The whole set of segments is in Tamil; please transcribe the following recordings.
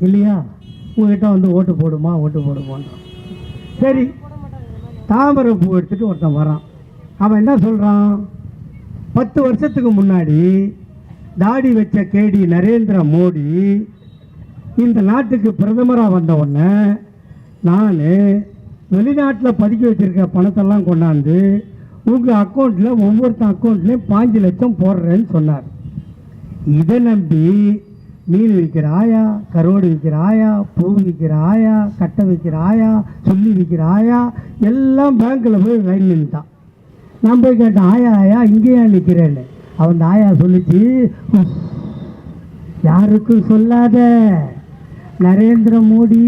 இல்லையா? உங்ககிட்ட வந்து ஓட்டு போடுமா ஓட்டு போடுமான்றான் சரி தாமரை பூ எடுத்துகிட்டு ஒருத்தன் வரான். அவன் என்ன சொல்கிறான் பத்து வருஷத்துக்கு முன்னாடி தாடி வச்ச கேடி நரேந்திர மோடி இந்த நாட்டுக்கு பிரதமராக வந்த உடனே நான் வெளிநாட்டில் பதுக்கி வச்சிருக்க பணத்தெல்லாம் கொண்டாந்து உங்கள் அக்கௌண்ட்டில் ஒவ்வொருத்தன் அக்கௌண்ட்லேயும் பாஞ்சு லட்சம் போடுறேன்னு சொன்னார். இதை நம்பி மீன் விற்கிற ஆயா கருவாடு விற்கிற ஆயா பூ விற்கிற ஆயா கட்டை விற்கிற ஆயா சொல்லி விற்கிற ஆயா எல்லாம் பேங்க்கில் போய் லைன் நின்றுட்டான் நான் போய் கேட்டேன் ஆயா ஆயா இங்கேயா நிற்கிறேன்னு அவன் ஆயா சொல்லிச்சு யாருக்கும் சொல்லாத. நரேந்திர மோடி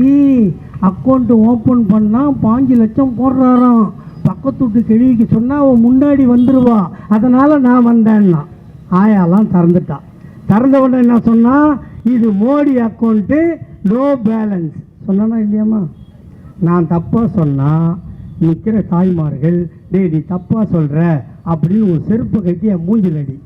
அக்கௌண்ட்டு ஓப்பன் பண்ணால் பாஞ்சு லட்சம் போடுறாராம். பக்கத்து வீட்டு கிழவிக்கு சொன்னால் அவன் முன்னாடி வந்துடுவா அதனால் நான் வந்தேன்னா. ஆயாலாம் திறந்துட்டான் திறந்த உடனே என்ன சொன்னால் இது மோடி அக்கௌண்ட்டு நோ பேலன்ஸ் சொன்னா இல்லையாம்மா? நான் தப்பாக சொன்னால் நிற்கிற தாய்மார்கள் டே நீ தப்பாக சொல்கிற அப்படின்னு ஒரு செருப்பு கட்டி என் மூஞ்சில் அடி.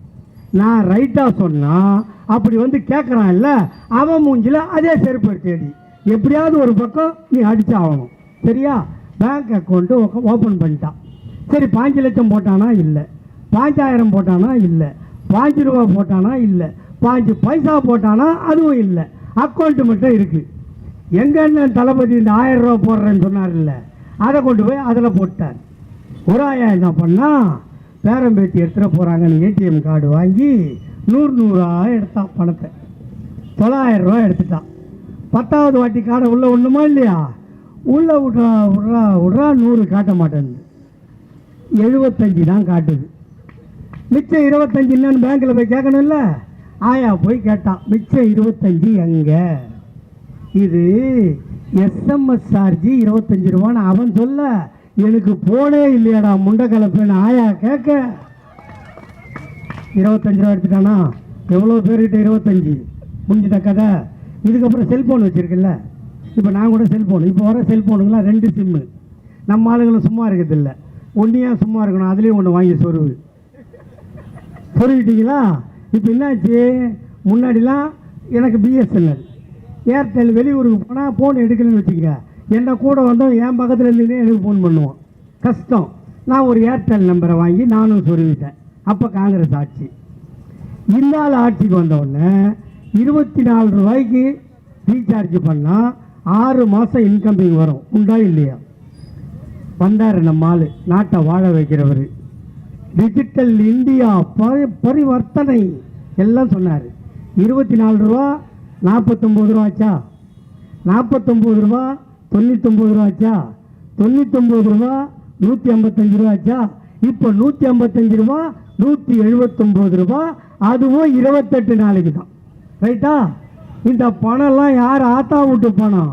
நான் ரைட்டாக சொன்னால் அப்படி வந்து கேட்குறான்ல அவன் மூஞ்சில் அதே செருப்பு எடுத்து அடி. எப்படியாவது ஒரு பக்கம் நீ அடிச்சு ஆகணும். சரியா? பேங்க் அக்கௌண்ட்டு ஓப்பன் பண்ணிட்டான். சரி பாஞ்சு லட்சம் போட்டானா? இல்லை. பாஞ்சாயிரம் போட்டானா? இல்லை. பாஞ்சு ரூபா போட்டானா? இல்லை. பாஞ்சு பைசா போட்டானா அதுவும் இல்லை. அக்கௌண்ட்டு மட்டும் இருக்குது எங்க தளபதி இந்த ஆயிரம் ரூபா போடுறேன்னு சொன்னார்ல அதை கொண்டு போய் அதில் போட்டார். ஒரு ஆயா என்ன பண்ணால் பேரம்பேத்தி எடுத்துகிட்டு போகிறாங்கன்னு ஏடிஎம் கார்டு வாங்கி நூறு நூறா எடுத்தான் பணத்தை. தொள்ளாயிரம் ரூபா எடுத்துட்டான் பத்தாவது வாட்டி காடை உள்ளே ஒன்றுமா இல்லையா? உள்ளே விட்றா விட்றா விட்றா நூறு காட்ட மாட்டேன்னு எழுபத்தஞ்சு தான் காட்டுது. மிச்சம் இருபத்தஞ்சு என்னன்னு பேங்க்கில் போய் கேட்கணும்ல? ஆயா போய் கேட்டான் மிச்சம் இருபத்தஞ்சி எங்கே? இது எஸ்எம்எஸ் சார்ஜ் இருபத்தஞ்சு ரூபான்னு அவன் சொல்ல எனக்கு போனே இல்லையாடா முண்டக்கலப்புன்னு ஆயா கேட்க. இருபத்தஞ்சி ரூபா எடுத்துட்டானா? எவ்வளோ பேர்கிட்ட இருபத்தஞ்சி? முடிஞ்சிட்ட கதை? இதுக்கப்புறம் செல்ஃபோன் வச்சுருக்குல்ல? இப்போ நான் கூட செல்ஃபோன் இப்போ வர செல்ஃபோனுங்களாம் ரெண்டு சிம்மு நம்ம ஆளுங்களும் சும்மா இருக்கிறதில்ல. ஒன்றையும் சும்மா இருக்கணும் அதுலேயும் ஒன்று வாங்கி சொருவு. சொருவிட்டீங்களா? இப்போ என்னாச்சு? முன்னாடிலாம் எனக்கு பிஎஸ்என்எல் ஏர்டெல் வெளியூருக்கு போனால் ஃபோன் எடுக்கலன்னு வச்சுக்கங்க. என்னை கூட வந்தோம் என் பக்கத்தில் இருந்துக்கிட்டே எனக்கு ஃபோன் பண்ணுவோம் கஷ்டம். நான் ஒரு ஏர்டெல் நம்பரை வாங்கி நானும் சொல்லிவிட்டேன் அப்போ காங்கிரஸ் ஆட்சி. இந்த ஆள் ஆட்சிக்கு வந்தவுடனே இருபத்தி நாலு ரூபாய்க்கு ரீசார்ஜ் பண்ணால் ஆறு மாதம் இன்கமிங் வரும். உண்டா இல்லையா? வந்தார் நம்ம ஆள். நாட்டை வாழ வைக்கிறவர். டிஜிட்டல் இந்தியா பரி பரிவர்த்தனை எல்லாம் சொன்னார். இருபத்தி நாலு ரூபா நாற்பத்தொம்பது ரூபாச்சா? நாற்பத்தொம்பது ரூபா தொண்ணூத்தொம்பது ரூபாச்சா? தொண்ணூத்தொம்பது ரூபா நூற்றி ஐம்பத்தஞ்சு ரூபாச்சா? இப்போ நூற்றி ஐம்பத்தஞ்சு ரூபா நூற்றி எழுபத்தொம்போது ரூபா அதுவும் இருபத்தெட்டு நாளைக்கு தான். ரைட்டா இந்த பணம்லாம் யார் ஆத்தா விட்டு பணம்?